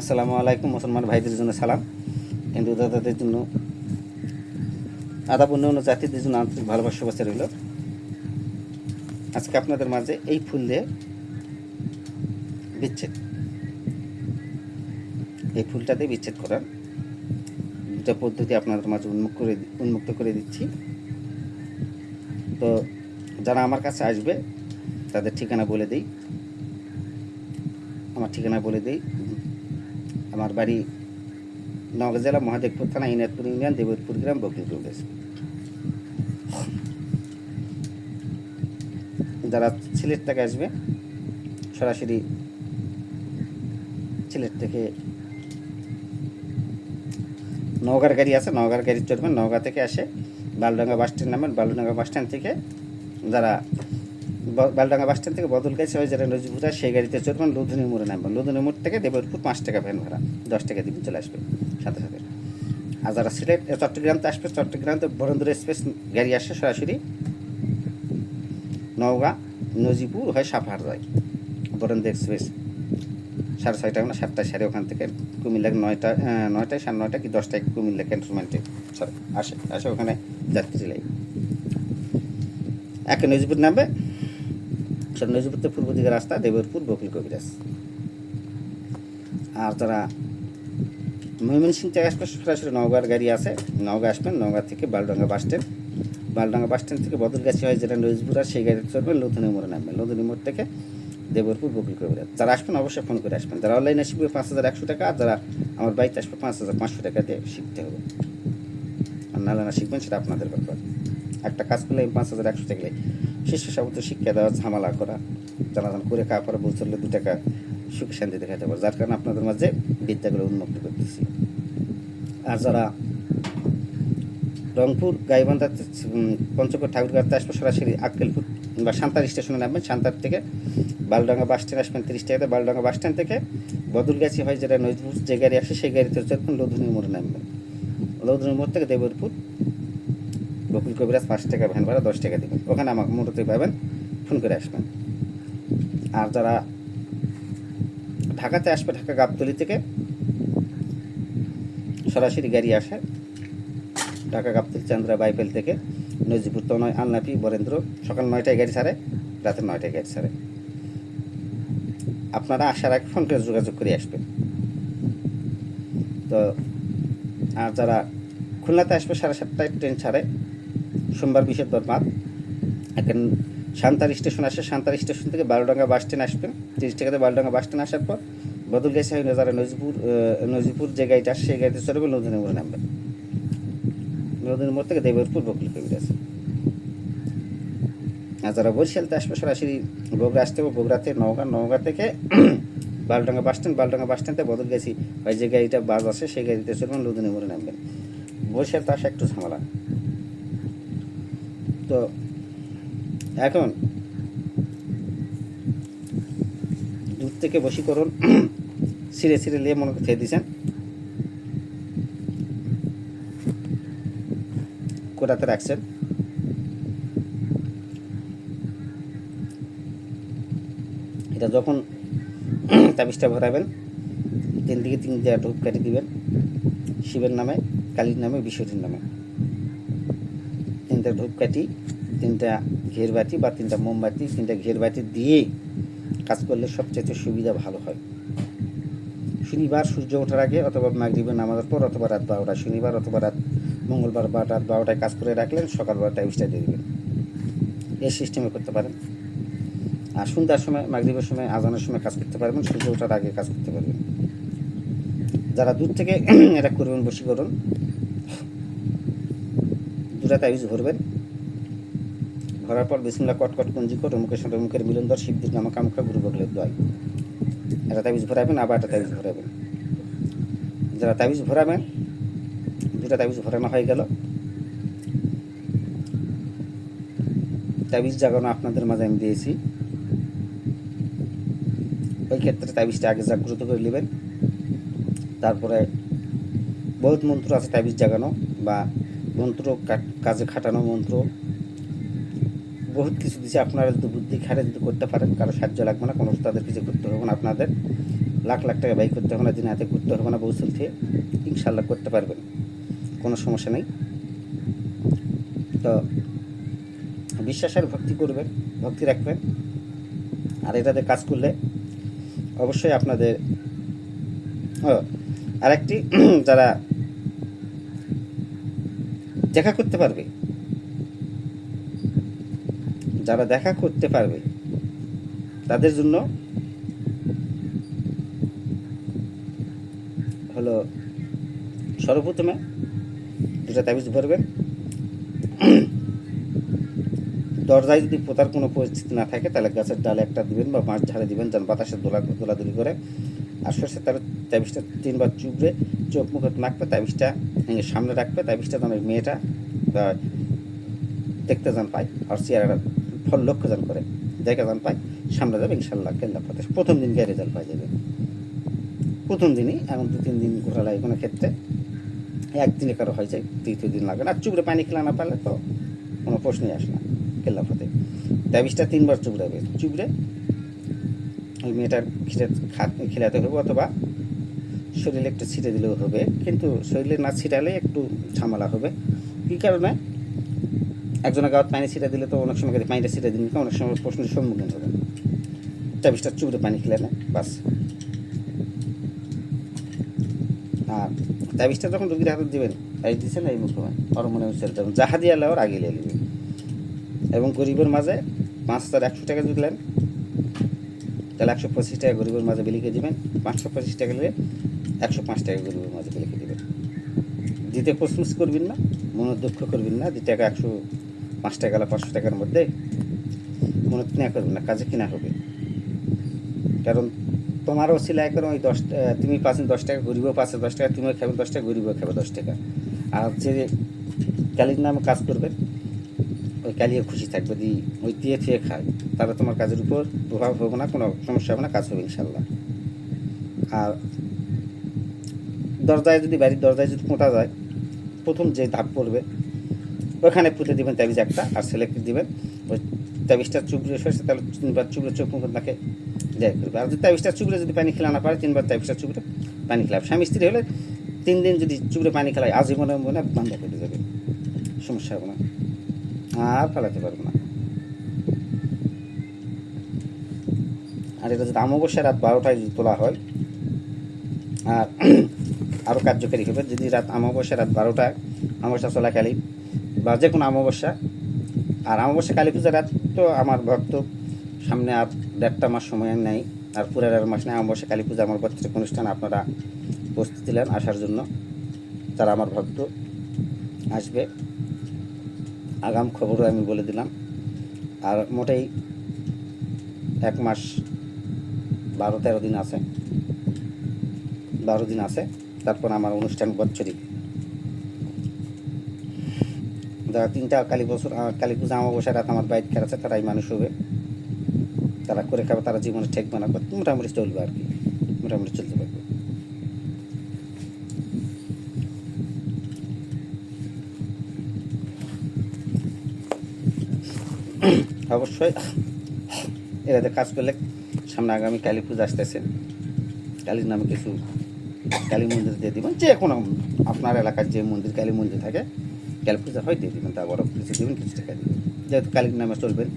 আসসালামু আলাইকুম, মুসলমান ভাইদের জন্য সালাম। হিন্দু দাদাদের জন্য আদা অন্য জাতিদের জন্য আন্তরিক ভালোবাসা, শুভেচ্ছা রইল। আজকে আপনাদের মাঝে এই ফুল দিয়ে বিচ্ছেদ। এই ফুলটা দিয়ে বিচ্ছেদ করার দুটা পদ্ধতি আপনাদের মাঝে উন্মুক্ত করে উন্মুক্ত করে দিচ্ছি। তো যারা আমার কাছে আসবে, তাদের ঠিকানা বলে দিই। আমার ঠিকানা বলে দিই আমার বাড়ি নওগাঁ জেলা মহাদেবপুর থানা ইনাদপুর ইউনিয়ন, দেবতপুর গ্রাম বকরিপুর দেশ যারা সিলেট থেকে আসবে, সরাসরি সিলেট থেকে নওগাঁর গাড়ি আছে, নওগাঁর গাড়ি চড়বেন, নওগাঁ থেকে আসে বালডাঙ্গা বাস স্ট্যান্ড নামেন। বালডাঙ্গা বাস স্ট্যান্ড থেকে যারা বালডাঙ্গা বাস স্ট্যান্ড থেকে বদল গেছে ওই যারা নজিপুরা সেই গাড়িতে চড়বেন লুধুনি মোড়ে নামবেন লুধুনি মোড় থেকে দেবরপুর পাঁচ টাকা ভ্যান ভাড়া দশ টাকা দিবেন চলে আসবে সাথে সাথে। আর যারা সিলেট এ, চট্টগ্রামতে আসবে চট্টগ্রাম তো বরেন্দ্র এক্সপ্রেস গাড়ি আসে সরাসরি নওগাঁ নজিপুর হয় সাপাহার যায়। বরেন্দ্র এক্সপ্রেস সাড়ে ছয়টা না সাতটায় সাড়ে ওখান থেকে কুমিল্লা নয়টা নয়টায় সাড়ে নয়টা কি দশটায় কুমিল্লা ক্যান্টনমেন্টে আসে আসে ওখানে যাত্রী লাই একে নজিপুর নামবে থেকে পূর্ব দিকে রাস্তা, দেবরপুর বকুল কবিরাজ। আর যারা ময়মনসিং থেকে আসবে, সরাসরি নওগাঁর গাড়ি আছে। নওগাঁ আসবেন, নওগাঁ থেকে বালডাঙ্গা বাস স্ট্যান্ড। বালডাঙ্গা বাস স্ট্যান্ড থেকে বদলগাছি হয় যেটা নজিপুর আর সেই গাড়িতে চড়বেন লুধুনি মোড়ে নামবেন লুধুনি মোড় থেকে দেবরপুর বকুল কবিরাজ। যারা আসবেন অবশ্যই ফোন করে আসবেন। যারা অনলাইনে শিখবে পাঁচ হাজার একশো টাকা, আর যারা আমার বাড়িতে আসবে পাঁচ হাজার পাঁচশো টাকা দিয়ে শিখতে হবে। আর নাহলে না শিখবেন, সেটা আপনাদের ব্যাপার। একটা কাজ করলে আমি পাঁচ হাজার একশো টাকা শিষ্য সাবত শিক্ষা দেওয়া ঝামেলা করা, জানাজান করে কাপড় পরে বলতে দু টাকা সুখ শান্তি দেখাতে পারে। যার কারণে আপনাদের মাঝে বিদ্যাগুলো উন্মুক্ত করতেছি। আর যারা রংপুর, গাইবান্ধা পঞ্চকোট ঠাকুরগাঁতে আসবে সরাসরি আক্কেলপুর বা সান্তার স্টেশনে নামবেন। সান্তার থেকে বালডাঙ্গা বাস স্ট্যান্ড আসবেন তিরিশ টাকাতে বালডাঙ্গা বাস স্ট্যান্ড থেকে বদলগাছি হয় যেটা নজরুল যে গাড়ি আসে, সেই গাড়িতে চলবেন লধুনি মোড়ে নামবেন। লধুনি মোড় থেকে দেবরপুর বকুল কবিরাজ পাঁচ টাকা ভ্যান ভাড়া, দশ টাকা দেবেন। ওখানে আমাকে মোটরতে পাবেন, ফোন করে আসবেন। আর যারা ঢাকাতে আসবে, ঢাকা গাবতলি থেকে, সরাসরি গাড়ি আসে, ঢাকা গাবতলি, চান্দ্রা, বাইপেল থেকে নজিপুর তনয়, আলনাপি, বরেন্দ্র, সকাল নয়টায় গাড়ি ছাড়ে, রাতে নয়টায় গাড়ি ছাড়ে। আপনারা আসার আগে ফোন করে যোগাযোগ করে আসবেন। তো, আর যারা খুলনাতে আসবে, সাড়ে সাতটায় ট্রেন ছাড়ে সোমবার বিশেষ দরবাদ এখন সান্তার স্টেশন আসে। সান্তার স্টেশন থেকে বারোডাঙ্গা বাস স্ট্যান্ড আসবেন তিরিশ টাকাতে বারোডাঙ্গা বাস স্ট্যান্ড আসার পর বদল গেছে হয় যারা নজিপুর নজিপুর যে গাড়িটা আসে, সেই গাড়িতে চড়বে নদীনের মোড়ে নামবেন নদীর মোড় থেকে দেবরপুর বকুল কবিরাজ আর যারা বরিশালতে আসবে, সরাসরি বগুড়া আসতে হবে। বগুড়াতে নওগাঁ নওগাঁ থেকে বালডাঙ্গা বাস স্ট্যান্ড বালডাঙ্গা বাস স্ট্যান্ডে বদল গেছি ওই যে গাড়িটা বাস আছে, সেই গাড়িতে চলবেন লুধিনী মোড়ে নামবেন বরিশাল তো আসা একটু ঝামেলা। তো এখন দূর থেকে বশীকরণ ছিঁড়ে ছিঁড়ে নিয়ে মনে খেয়ে দিয়েছেন। কোটাতে রাখছেন। এটা যখন তাবিজটা ভরাবেন তিন দিকে তিন দেওয়া ধূপ কাটি দিবেন। শিবের নামে, কালীর নামে, বিশ্বজির নামে। তিনটা ধূপকাঠি, তিনটা ঘের বাতি বা তিনটা মোমবাতি, তিনটা ঘের বাতি দিয়ে কাজ করলে সবচেয়ে সুবিধা ভালো হয়। শনিবার সূর্য ওঠার আগে অথবা মাগরিবের নামাজের পর অথবা রাত বারোটা, শনিবার অথবা রাত মঙ্গলবার বা রাত বারোটায় কাজ করে রাখলেন, সকালবেলা টাইমসটা দিয়ে দেবেন। এই সিস্টেমে করতে পারেন। আর সন্ধ্যার সময়, মাগরিবের সময়, আজানের সময় কাজ করতে পারবেন, সূর্য ওঠার আগে কাজ করতে পারবেন। যারা দূর থেকে এটা করবেন, বসি করুন দুটা তাবিজ ভরবেন ভরার পর বিসমিল্লা কটকট কুঞ্জি কট মুখের সঙ্গে মুখের মিলন দর শিবদির নামা কামকা গুরু বগলের দোয়াই। একটা তাবিজ ভরাবেন, আবার একটা তাবিজ ভরাবেন। যারা তাবিজ ভরাবেন দুটা তাবিজ ভরানো হয়ে গেল। তাবিজ জাগানো আপনাদের মাঝে আমি দিয়েছি। ওই ক্ষেত্রে তাবিজটা আগে জাগ্রত করে নেবেন। তারপরে বহুত মন্ত্র আছে তাবিজ জাগানো বা মন্ত্র কাজে খাটানো মন্ত্র। বহুত কিছু দিচ্ছে আপনারা যদি বুদ্ধি খাটে যদি করতে পারেন, কারও সাহায্য লাগবে না, কোনো তাদের কিছু করতে হবে না, আপনাদের লাখ লাখ টাকা ব্যয় করতে হবে না, দিন হাতে ঘুরতে হবে না, বৌসুল থেকে ইনশাল্লাহ করতে পারবেন। কোনো সমস্যা নেই। তো বিশ্বাস আর ভক্তি করবেন, ভক্তি রাখবেন। আর এটাতে কাজ করলে অবশ্যই আপনাদের আরেকটি, যারা দেখা করতে পারবে যারা দেখা করতে পারবে, তাদের জন্য হলো সর্বপ্রথমে দুটা তাবিজ ভরবেন। দরজায় যদি পোতার কোনো পরিস্থিতি না থাকে, তাহলে গাছের ডালে একটা দিবেন বা মাছ ঝাড়ে দিবেন, যেন বাতাসে দোলা দোলাদুলি করে। আর সর্ষের তার তাবিজটা তিনবার চুবড়ে চোখ মুখে নাকবে তাবিজটা সামনে রাখবে, তাবিজটা যেন মেয়েটা দেখতে যান পায়। আর চেয়ারটা ফল লক্ষ্য যান করে। দেখে যান পায় সামনে যাবে, ইনশাল্লাহ কেল্লা পথে। প্রথম দিন গিয়ে রেজাল্ট পাই যাবে। প্রথম দিনই, এখন দু তিন দিন ঘোরা লাগে কোনো ক্ষেত্রে। একদিনে কারও হয়ে যায় তৃতীয় দিন লাগে না। চুবড়ে পানি খেলা না পারলে তো কোনো প্রশ্নই আসে না কেল্লা পথে। তাবিজটা তিনবার চুবড়াবে। চুবড়ে ওই মেয়েটার খিলে খিলাতে হবে অথবা শরীরে একটু ছিটে দিলেও হবে। কিন্তু শরীরে না ছিটালে একটু ঝামেলা হবে। কী কারণে? একজনের গাঁত পানি ছিটা দিলে তো অনেক সময় পানিটা ছিটা দিন অনেক সময় প্রশ্নের সম্মুখীন হবে তাবিজটা চুবড়ে পানি খেলে না, বাস। আর তাবিজটা যখন রুগীর হাতে দেবেন এই দিচ্ছেন এই মুখ ওর মনে হচ্ছে দেবেন যাহা দিয়ে আল্লাহ ওর আগে লিয়ে নেবেন এবং গরিবের মাঝে পাঁচ হাজার একশো টাকা দিলেন তাহলে একশো পঁচিশ টাকা গরিবের মাঝে বিলিকে দিবেন, পাঁচশো পঁচিশ টাকা নিলে একশো পাঁচ টাকা গরিবের মাঝে বিলিকে দিবেন। দিতে প্রশ্নস করবেন না মনে দুঃখ করবেন না, দিতে টাকা একশো পাঁচ টাকা পাঁচশো টাকার মধ্যে মনে কিনা করবে না, কাজে কিনা হবে। কারণ তোমারও সিলাই করো ওই দশ তুমি পাঁচ দশ টাকা গরিবও পাচ্ছে দশ টাকা, তুমিও খাবে দশ টাকা গরিবও খাবে দশ টাকা। আর হচ্ছে যে কালির নামে কাজ করবে, ওই কালিয়ে খুশি থাকবে দি ওই দিয়ে থিয়ে খায়, তাহলে তোমার কাজের উপর প্রভাব হবে না, কোনো সমস্যা হবে না, কাজ হবে ইনশাল্লাহ। আর দরজায় যদি, বাড়ির দরজায় যদি পোঁটা যায়, প্রথম যে ধাপ পড়বে ওখানে পুঁতে দিবেন তাবিজ একটা আর ছেলেকে দিবেন। ওই তাবিজটা চুবড়ে সরষে তাহলে তিনবার চুবড়ে চোখ মুখ নাকে দেয় করবে। আর যদি তাবিজটা চুবড়ে যদি পানি খেলা না পারে, তিনবার তাবিজটা চুবড়ে পানি খেলাবে স্বামী স্ত্রী হলে তিন দিন যদি চুবড়ে পানি খেলায়, আজীবনে মনে বন্ধ করে যাবে সমস্যা হবে না। আর ফেলাতে পারব না। আর এটা যদি অমাবস্যা রাত বারোটায় যদি তোলা হয়, আর আরও কার্যকারী হবে। যদি রাত অমাবস্যা রাত বারোটায়, অমাবস্যা চলাকালীন বা যে কোনো অমাবস্যা। আর অমাবস্যা, কালী পূজা রাত তো আমার ভক্ত। সামনে আর দেড়টা মাস সময় নেই। আর পুরো দেড় মাস নেই অমাবস্যা, কালী পূজা আমার প্রত্যেক অনুষ্ঠান আপনারা প্রস্তুতি নেন আসার জন্য। তারা আমার ভক্ত আসবে। আগাম খবরও আমি বলে দিলাম। আর মোটেই এক মাস বারো তেরো দিন আছে। বারো দিন আছে। তারপর আমার অনুষ্ঠান বৎসরিক যারা তিনটা কালী বছর কালী পূজা আমাবস্যা রাত আমার বাইক খেলাচ্ছে তারাই মানুষ হবে। তারা করে খাবে, তারা জীবনে ঠেকবে না মোটামুটি চলবে আর কি। মোটামুটি চলতে পারবে। অবশ্যই এরাতে কাজ করলে সামনে আগামী কালী পূজা আসতেছে। কালীর নামে কিছু কালী মন্দির দিয়ে দিবেন যে কোনো আপনার এলাকার যে মন্দির, কালী মন্দির থাকে কালী পূজা হয় দিয়ে দিবেন, তা কিছু দিবেন, কিছু টাকা দেবেন। যেহেতু কালীর নামে চলবেন